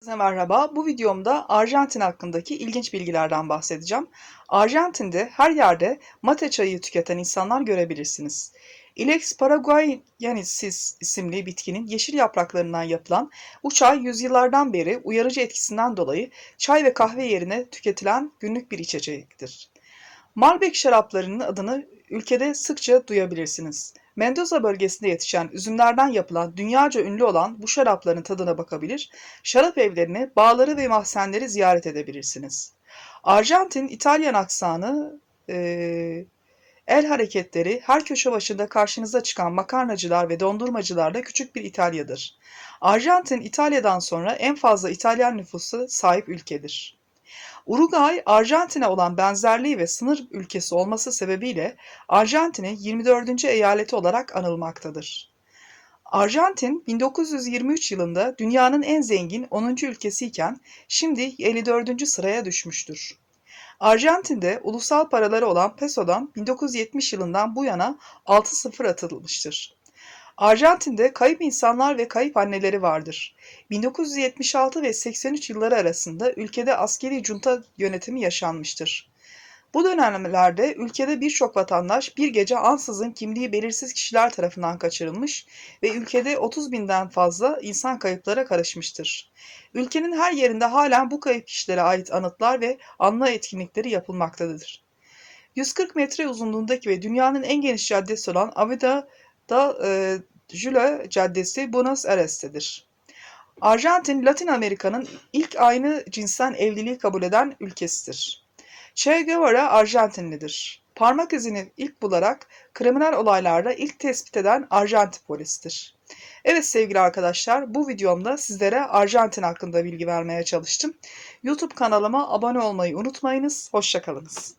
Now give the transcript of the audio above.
Herkese merhaba. Bu videomda Arjantin hakkındaki ilginç bilgilerden bahsedeceğim. Arjantin'de her yerde mate çayı tüketen insanlar görebilirsiniz. Ilex paraguayensis isimli bitkinin yeşil yapraklarından yapılan bu çay yüzyıllardan beri uyarıcı etkisinden dolayı çay ve kahve yerine tüketilen günlük bir içecektir. Malbec şaraplarının adını ülkede sıkça duyabilirsiniz. Mendoza bölgesinde yetişen üzümlerden yapılan dünyaca ünlü olan bu şarapların tadına bakabilir, şarap evlerini, bağları ve mahzenleri ziyaret edebilirsiniz. Arjantin, İtalyan aksanı, eee, el hareketleri, her köşe başında karşınıza çıkan makarnacılar ve dondurmacılarla küçük bir İtalya'dır. Arjantin, İtalya'dan sonra en fazla İtalyan nüfusu sahip ülkedir. Uruguay, Arjantin'e olan benzerliği ve sınır ülkesi olması sebebiyle Arjantin'in 24. eyaleti olarak anılmaktadır. Arjantin 1923 yılında dünyanın en zengin 10. ülkesiyken şimdi 54. sıraya düşmüştür. Arjantin'de ulusal paraları olan pesodan 1970 yılından bu yana 6 sıfır atılmıştır. Arjantin'de kayıp insanlar ve kayıp anneleri vardır. 1976 ve 83 yılları arasında ülkede askeri junta yönetimi yaşanmıştır. Bu dönemlerde ülkede birçok vatandaş bir gece ansızın kimliği belirsiz kişiler tarafından kaçırılmış ve ülkede 30 binden fazla insan kayıplara karışmıştır. Ülkenin her yerinde halen bu kayıp kişilere ait anıtlar ve anma etkinlikleri yapılmaktadır. 140 metre uzunluğundaki ve dünyanın en geniş caddesi olan Avenida da e, Jula Caddesi Buenos Aires'tedir. Arjantin, Latin Amerika'nın ilk aynı cinsten evliliği kabul eden ülkesidir. Che Guevara Arjantinlidir. Parmak izini ilk bularak kriminal olaylarda ilk tespit eden Arjantin polisidir. Evet sevgili arkadaşlar bu videomda sizlere Arjantin hakkında bilgi vermeye çalıştım. YouTube kanalıma abone olmayı unutmayınız. Hoşçakalınız.